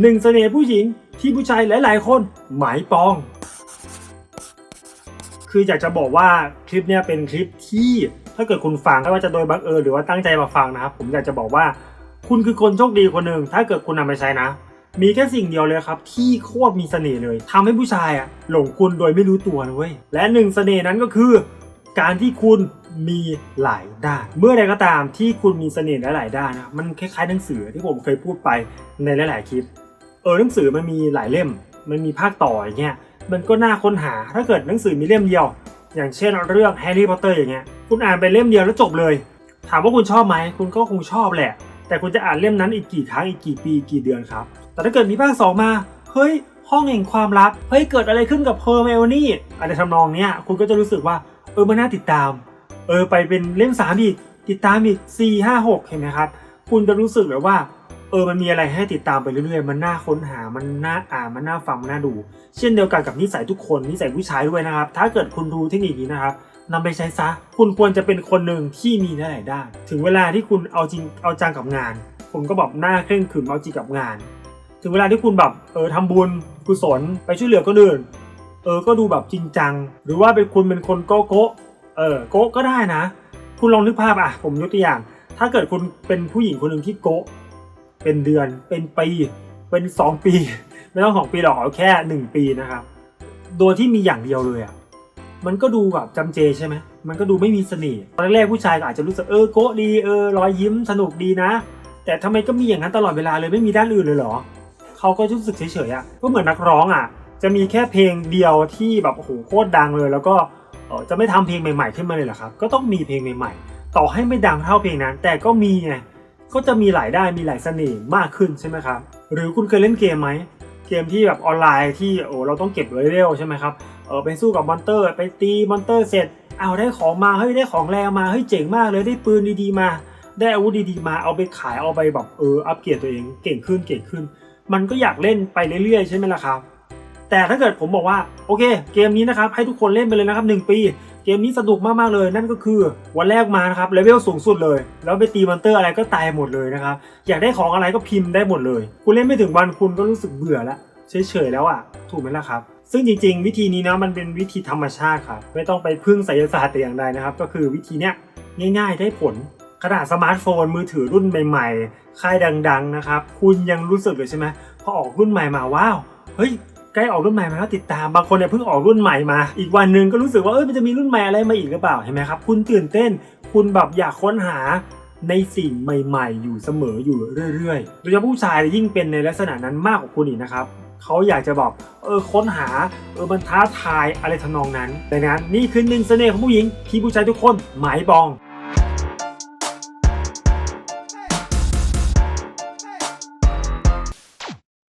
หนึ่งเสน่ห์ผู้หญิงที่ผู้ชายหลาย ๆ คนหมายปอง คืออยากจะบอกว่าคลิปเนี้ยเป็นคลิปที่ถ้าเกิดคุณฟังไม่ว่าจะโดยบังเอิญหรือว่าตั้งใจมาฟังนะครับ ผมอยากจะบอกว่า คุณคือคนโชคดีคนหนึ่งถ้าเกิดคุณนำไปใช้นะ มีแค่สิ่งเดียวเลยครับ ที่โคตรมีเสน่ห์เลยทำให้ผู้ชายอะหลงคุณโดยไม่รู้ตัวนะเว้ยและหนึ่งเสน่ห์นั้นก็คือ การที่คุณมีหลายด้าน เมื่อใดก็ตามที่คุณมีเสน่ห์หลายๆด้านนะมันคล้ายๆหนังสือที่ผมเคยพูดไปในหลาย ๆ คลิป เออหนังสือมันมีหลายเล่ม มันมีภาคต่ออย่างเงี้ยมันก็น่าค้นหาถ้าเกิดหนังสือมีเล่มเดียว อย่างเช่นเรื่องแฮร์รี่พอตเตอร์อย่างเงี้ยคุณอ่านไปเล่มเดียวแล้วจบเลย ถามว่าคุณชอบไหมคุณก็คงชอบแหละ แต่คุณจะอ่านเล่มนั้นอีกกี่ครั้งอีกกี่ปีกี่เดือนครับ แต่ถ้าเกิดมีภาคสองมาเฮ้ยห้องแห่งความลับเฮ้ยเกิดอะไรขึ้นกับเพอร์เมลนี่อะไรทำนองเนี้ยคุณก็จะรู้สึกว่าเออมันน่าติดตาม เออไปเป็นเล่มสามอีกติดตามอีกสี่ห้าหกเห็นไหมครับ คุณจะรู้สึกแบบว่า ออมันมีอะไรให้ติดตามไปเรื่อยๆ มันน่าค้นหา มันน่าอ่าน มันน่าฟัง มันน่าดู เช่นเดียวกันกับนิสัยทุกคน นิสัยผู้ชายด้วยนะครับ ถ้าเกิดคุณดูเทคนิคนี้นะครับนำไปใช้ซะ คุณควรจะเป็นคนหนึ่งที่มีหลายด้าน ถึงเวลาที่คุณเอาจริง เอาจังกับงาน คุณก็แบบหน้าเคร่งขรึมเอาจริงกับงาน ถึงเวลาที่คุณแบบ เออทำบุญ กุศล ไปช่วยเหลือคนอื่น เออ ก็ดูแบบจริงจัง หรือว่าเป็นคุณเป็นคนโกโก๊ะเออ โกก็ได้นะ คุณลองนึกภาพอะ ผมยกตัวอย่าง ถ้าเกิดคุณเป็นผู้หญิงคนหนึ่งที่โก เป็นเดือนเป็นปีเป็นสองปี ไม่ต้องสองปีหรอกเอาแค่หนึ่งปีนะครับ โดยที่มีอย่างเดียวเลยอะมันก็ดูแบบจำเจใช่ไหมมันก็ดูไม่มีเสน่ห์ตอนแรกผู้ชายก็อาจจะรู้สึกเออโกะดีเออรอยยิ้มสนุกดีนะ แต่ทำไมก็มีอย่างนั้นตลอดเวลาเลยไม่มีด้านอื่นเลยเหรอเขาก็รู้สึกเฉยๆอะก็เหมือนนักร้องอะ จะมีแค่เพลงเดียวที่แบบโอ้โหโคตรดังเลย แล้วก็จะไม่ทำเพลงใหม่ๆขึ้นมาเลยเหรอครับ ก็ต้องมีเพลงใหม่ ๆ ต่อให้ไม่ดังเท่าเพลงนั้น แต่ก็มีไง ก็จะมีหลายได้มีหลายเสน่ห์มากขึ้นใช่ไหมครับ หรือคุณเคยเล่นเกมไหมเกมที่แบบออนไลน์ที่โอ้เราต้องเก็บเร็วๆใช่ไหมครับเออไปสู้กับมอนเตอร์ ไปตีมอนเตอร์เสร็จเอาได้ของมาเฮ้ยได้ของแรงมาเฮ้ยเจ๋งมากเลยได้ปืนดีๆมา ได้อาวุธดีๆมาเอาไปขายเอาไปแบบเอออัปเกรดตัวเองเก่งขึ้นเก่งขึ้น มันก็อยากเล่นไปเรื่อยๆ ใช่ไหมล่ะครับ แต่ถ้าเกิดผมบอกว่าโอเค เกมนี้นะครับให้ทุกคนเล่นไปเลยนะครับ1ปี เกมนี้สนุกมากๆเลย นั่นก็คือวันแรกมานะครับเลเวลสูงสุดเลย แล้วไปตีมอนเตอร์อะไรก็ตายหมดเลยนะครับอยากได้ของอะไรก็พิมพ์ได้หมดเลย คุณเล่นไม่ถึงวันคุณก็รู้สึกเบื่อแล้วเฉยๆแล้วอะถูกไหมล่ะครับ ซึ่งจริงๆ วิธีนี้นะมันเป็นวิธีธรรมชาติครับไม่ต้องไปพึ่งไสยศาสตร์แต่อย่างใดนะครับ ก็คือวิธีเนี้ยง่าย ๆ ได้ผลขนาดสมาร์ทโฟนมือถือรุ่นใหม่ๆ ค่ายดัง ๆ นะครับ คุณยังรู้สึกเลยใช่ไหมพอออกรุ่นใหม่มาว้าว เฮ้ย ใกล้ออกรุ่นใหม่มาแล้วติดตามบางคนเนี่ยเพิ่งออกรุ่นใหม่มา อีกวันหนึ่งก็รู้สึกว่าเอ้ยมันจะมีรุ่นใหม่อะไรมาอีกหรือเปล่าเห็นไหมครับคุณตื่นเต้น คุณแบบอยากค้นหาในสิ่งใหม่ๆ อยู่เสมออยู่เรื่อยๆ โดยเฉพาะผู้ชายยิ่งเป็นในลักษณะนั้นมากกว่าคุณอีกนะครับเขาอยากจะบอกเออค้นหาเออมันท้าทายอะไรทำนองนั้นดังนั้นนี่คือหนึ่งเสน่ห์ของผู้หญิงที่ผู้ชายทุกคนหมายปอง